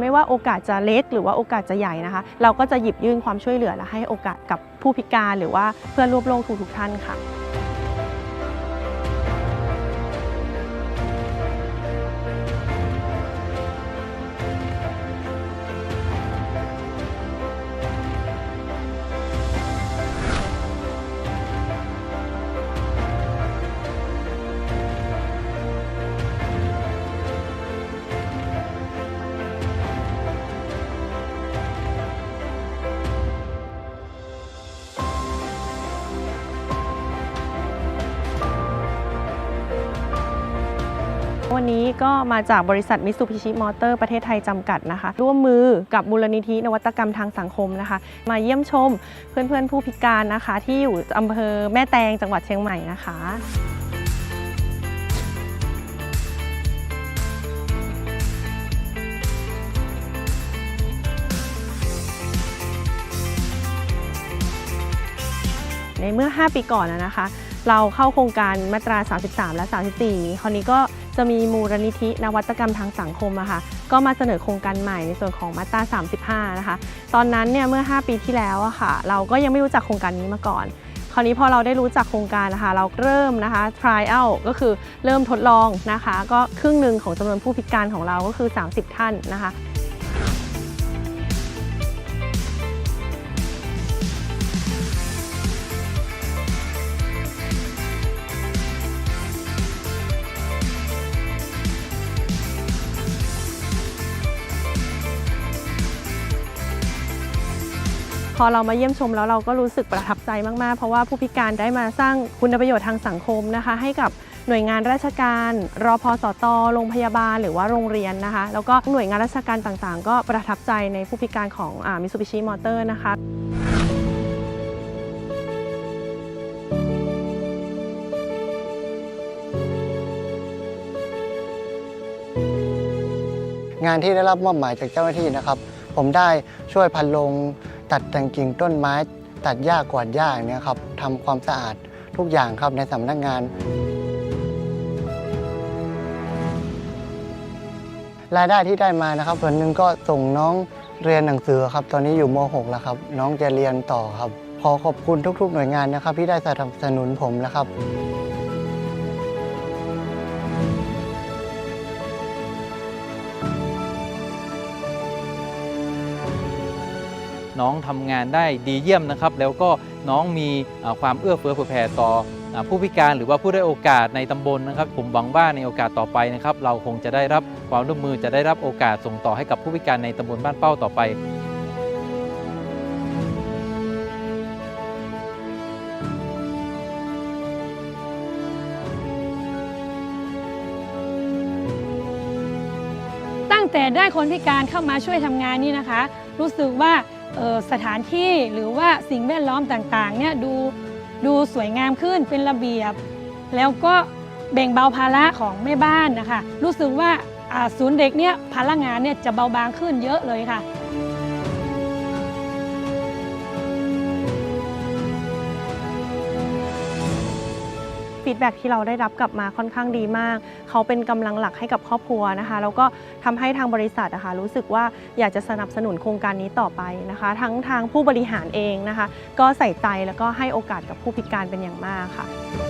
ไม่ว่าโอกาสจะเล็กหรือว่าโอกาสจะใหญ่นะคะ เราก็จะหยิบยื่นความช่วยเหลือและให้โอกาสกับผู้พิการหรือว่าเพื่อนร่วมโลกทุกๆท่านค่ะ วันนี้ก็มาจากบริษัทมิ t ู b ิชิมอเตอร์ประเทศไทยจำกัดนะคะ ร่วมมือกับมูลนิธินวัตกรรมทางสังคมนะคะ มาเยี่ยมชมเพื่อนๆผู้พิการนะคะ ที่อยู่อำเภอแม่แตงจังหวัดเชียงใหม่นะคะในเมื่อ 5 ปีก่อนนะนะคะ เราเข้าโครงการมาตรา 33 และ 34 คราวนี้ก็ จะมีมูลนิธินวัตกรรมทางสังคมอะค่ะ ก็มาเสนอโครงการใหม่ในส่วนของมาตรา35 นะคะ ตอนนั้นเนี่ยเมื่อ 5 ปีที่แล้วอะค่ะ เราก็ยังไม่รู้จักโครงการนี้มาก่อน คราวนี้พอเราได้รู้จักโครงการนะคะ เราเริ่มนะคะ trial ก็คือเริ่มทดลองนะคะ ก็ครึ่งหนึ่งของจำนวนผู้พิการของเราก็คือ 30 ท่านนะคะ อเรามาเยี่ยมชมแล้วเราก็รู้สึกประทับใจมาก ๆ เพราะว่าผู้พิการได้มาสร้างคุณประโยชน์ทางสังคมนะคะ ให้กับหน่วยงานราชการรอพอสตโรงพยาบาล หรือว่าโรงเรียนนะคะ แล้วก็หน่วยงานราชการต่างๆ ก็ประทับใจในผู้พิการของมิซูบิชิมอเตอร์นะคะงานที่ได้รับมอบหมายจากเจ้าหน้าที่นะครับ ผมได้ช่วยพันลง ตัดแต่งกิ่งต้นไม้ ตัดหญ้ากวาดหญ้าอย่างเนี้ยครับทำความสะอาดทุกอย่างครับในสำนักงาน รายได้ที่ได้มานะครับ ส่วนหนึ่งก็ส่งน้องเรียนหนังสือครับ ตอนนี้อยู่ม .6 แล้วครับ น้องจะเรียนต่อครับ ขอขอบคุณทุก ๆ หน่วยงานนะครับ ที่ได้สนับสนุนผมนะครับ น้องทำงานได้ดีเยี่ยมนะครับ แล้วก็น้องมีความเอื้อเฟื้อเผื่อแผ่ต่อผู้พิการหรือว่าผู้ได้โอกาสในตำบลนะครับ ผมหวังว่าในโอกาสต่อไปนะครับ เราคงจะได้รับความร่วมมือจะได้รับโอกาสส่งต่อให้กับผู้พิการในตำบลบ้านเป้าต่อไปตั้งแต่ได้คนพิการเข้ามาช่วยทำงานนี่นะคะ รู้สึกว่า สถานที่หรือว่าสิ่งแวดล้อมต่างๆเนี่ยดูดูสวยงามขึ้นเป็นระเบียบ แล้วก็แบ่งเบาภาระของแม่บ้านนะคะ รู้สึกว่าศูนย์เด็กเนี่ยภาระงานเนี่ยจะเบาบางขึ้นเยอะเลยค่ะ ฟีดแบ็ที่เราได้รับกลับมาค่อนข้างดีมาก เขาเป็นกำลังหลักให้กับครอบครัวนะคะ แล้วก็ทำให้ทางบริษัทนะคะรู้สึกว่าอยากจะสนับสนุนโครงการนี้ต่อไปนะคะ ทั้งทางผู้บริหารเองนะคะ ก็ใส่ใจแล้วก็ให้โอกาสกับผู้พิการเป็นอย่างมากค่ะ